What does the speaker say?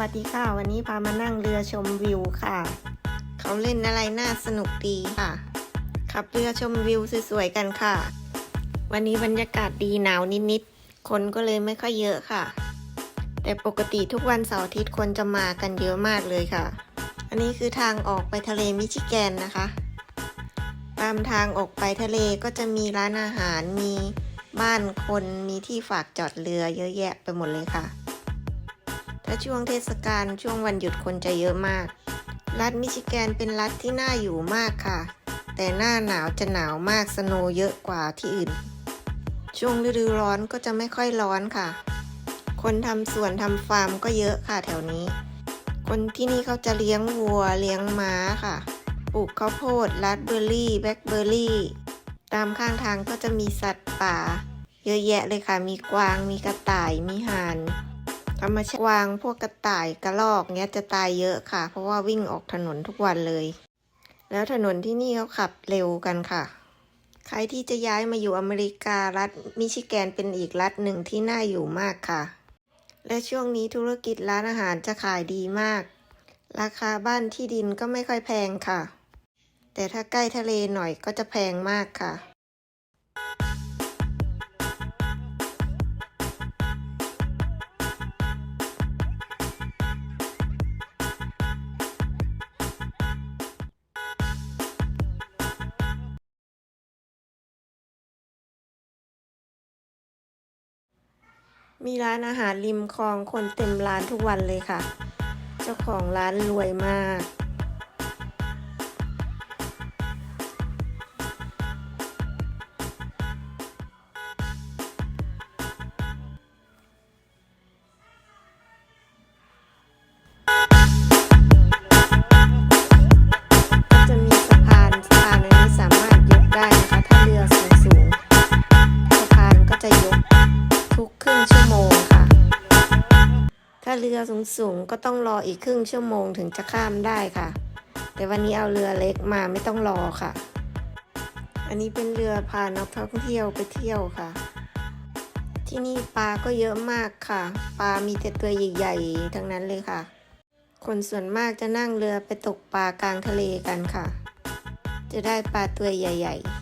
วัสดีค่ะ วันนี้พามานั่งเรือชมวิวค่ะ เขาเล่นอะไรน่าสนุกดีค่ะ ขับเรือชมวิวสวยๆกันค่ะ วันนี้บรรยากาศดีหนาวนิดๆ คนก็เลยไม่ค่อยเยอะค่ะ แต่ปกติทุกวันเสาร์อาทิตย์คนจะมากันเยอะมากเลยค่ะ อันนี้คือทางออกไปทะเลมิชิแกนนะคะ ตามทางออกไปทะเลก็จะมีร้านอาหาร มีบ้านคน มีที่ฝากจอดเรือเยอะแยะไปหมดเลยค่ะ ถ้าช่วงเทศกาลช่วงวันหยุดคนจะเยอะมาก รัฐมิชิแกนเป็นรัฐที่น่าอยู่มากค่ะ แต่หน้าหนาวจะหนาวมากสโนเยอะกว่าที่อื่น ช่วงฤดูร้อนก็จะไม่ค่อยร้อนค่ะ คนทำสวนทำฟาร์มก็เยอะค่ะแถวนี้ คนที่นี่เขาจะเลี้ยงวัวเลี้ยงม้าค่ะ ปลูกข้าวโพดราสเบอร์รี่ แบล็คเบอร์รี่ ตามข้างทางก็จะมีสัตว์ป่า เยอะแยะเลยค่ะ มีกวาง มีกระต่าย มีห่าน ธรรมาติกวางพวกกระต่ายกระรอกเนี้ยจะตายเยอะค่ะ เพราะว่าวิ่งออกถนนทุกวันเลย แล้วถนนที่นี่เขาขับเร็วกันค่ะ ใครที่จะย้ายมาอยู่อเมริการัฐมิชิแกนเป็นอีกรัฐหนึ่งที่น่าอยู่มากค่ะ และช่วงนี้ธุรกิจร้านอาหารจะขายดีมาก ราคาบ้านที่ดินก็ไม่ค่อยแพงค่ะ แต่ถ้าใกล้ทะเลหน่อยก็จะแพงมากค่ะ มีร้านอาหารริมคลองคนเต็มร้านทุกวันเลยค่ะ เจ้าของร้านรวยมาก ถ้าเรือสูงสูงๆก็ต้องรออีกครึ่งชั่วโมงถึงจะข้ามได้ค่ะ แต่วันนี้เอาเรือเล็กมาไม่ต้องรอค่ะ อันนี้เป็นเรือพานักท่องเที่ยวไปเที่ยวค่ะ ที่นี่ปลาก็เยอะมากค่ะ ปลามีแต่ตัวใหญ่ๆทั้งนั้นเลยค่ะ คนส่วนมากจะนั่งเรือไปตกปลากลางทะเลกันค่ะ จะได้ปลาตัวใหญ่ ๆ